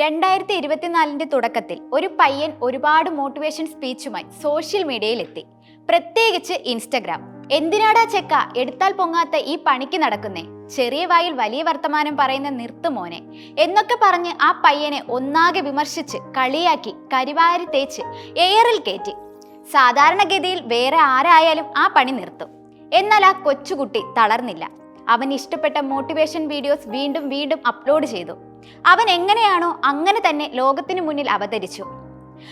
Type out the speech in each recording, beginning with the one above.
രണ്ടായിരത്തി ഇരുപത്തിനാലിന്റെ തുടക്കത്തിൽ ഒരു പയ്യൻ ഒരുപാട് മോട്ടിവേഷൻ സ്പീച്ചുമായി സോഷ്യൽ മീഡിയയിൽ എത്തി പ്രത്യേകിച്ച് ഇൻസ്റ്റഗ്രാം എന്തിനാടാ ചെക്ക? എടുത്താൽ പൊങ്ങാത്ത ഈ പണിക്ക് നടക്കുന്നേ? ചെറിയ വായിൽ വലിയ വർത്തമാനം പറയുന്ന നിർത്തുമോനെ എന്നൊക്കെ പറഞ്ഞ് ആ പയ്യനെ ഒന്നാകെ വിമർശിച്ച് കളിയാക്കി കരിവാരി തേച്ച് എയറിൽ കയറ്റി സാധാരണഗതിയിൽ വേറെ ആരായാലും ആ പണി നിർത്തും. എന്നാൽ ആ കൊച്ചുകുട്ടി തളർന്നില്ല. അവൻ ഇഷ്ടപ്പെട്ട മോട്ടിവേഷൻ വീഡിയോസ് വീണ്ടും വീണ്ടും അപ്ലോഡ് ചെയ്തു. അവൻ എങ്ങനെയാണോ അങ്ങനെ തന്നെ ലോകത്തിനു മുന്നിൽ അവതരിച്ചു.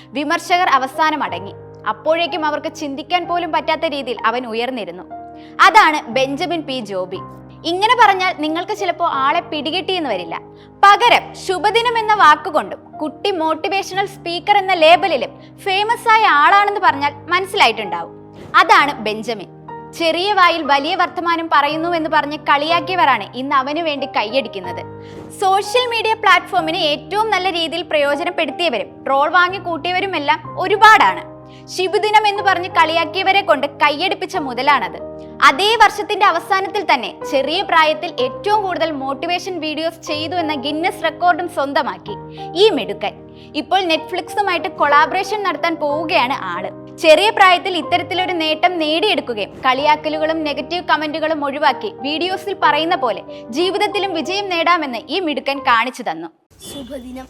വിമർശകർ അവസാനം അടങ്ങി. അപ്പോഴേക്കും അവർക്ക് ചിന്തിക്കാൻ പോലും പറ്റാത്ത രീതിയിൽ അവൻ ഉയർന്നിരുന്നു. അതാണ് ബെഞ്ചമിൻ പി ജോബി. ഇങ്ങനെ പറഞ്ഞാൽ നിങ്ങൾക്ക് ചിലപ്പോൾ ആളെ പിടികിട്ടിയെന്ന് വരില്ല. പകരം ശുഭദിനം എന്ന വാക്കുകൊണ്ടും കുട്ടി മോട്ടിവേഷണൽ സ്പീക്കർ എന്ന ലേബലിലും ഫേമസ് ആയ ആളാണെന്ന് പറഞ്ഞാൽ മനസ്സിലായിട്ടുണ്ടാവും. അതാണ് ബെഞ്ചമിൻ. ചെറിയ വായിൽ വലിയ വർത്തമാനം പറയുന്നു എന്ന് പറഞ്ഞ് കളിയാക്കിയവരാണ് ഇന്ന് അവന് വേണ്ടി കൈയടിക്കുന്നത്. സോഷ്യൽ മീഡിയ പ്ലാറ്റ്ഫോമിനെ ഏറ്റവും നല്ല രീതിയിൽ പ്രയോജനപ്പെടുത്തിയവരും ട്രോൾ വാങ്ങി കൂട്ടിയവരുമെല്ലാം ഒരുപാടാണ്. ശിബുദിനം എന്ന് പറഞ്ഞ് കളിയാക്കിയവരെ കൊണ്ട് കൈയടിപ്പിച്ച മുതലാണത്. അതേ വർഷത്തിന്റെ അവസാനത്തിൽ തന്നെ ചെറിയ പ്രായത്തിൽ ഏറ്റവും കൂടുതൽ മോട്ടിവേഷൻ വീഡിയോസ് ചെയ്തു എന്ന ഗിന്നസ് റെക്കോർഡും സ്വന്തമാക്കി. ഈ മെടുക്കൻ ഇപ്പോൾ നെറ്റ്ഫ്ലിക്സുമായിട്ട് കൊളാബറേഷൻ നടത്താൻ പോവുകയാണ് ആൾ. ചെറിയ പ്രായത്തിൽ ഇത്തരത്തിലൊരു നേട്ടം നേടിയെടുക്കുകയും കളിയാക്കലുകളും നെഗറ്റീവ് കമന്റുകളും ഒഴിവാക്കി വീഡിയോസിൽ പറയുന്ന പോലെ ജീവിതത്തിലും വിജയം നേടാമെന്ന് ഈ മിടുക്കൻ കാണിച്ചു തന്നു. ശുഭദിനം.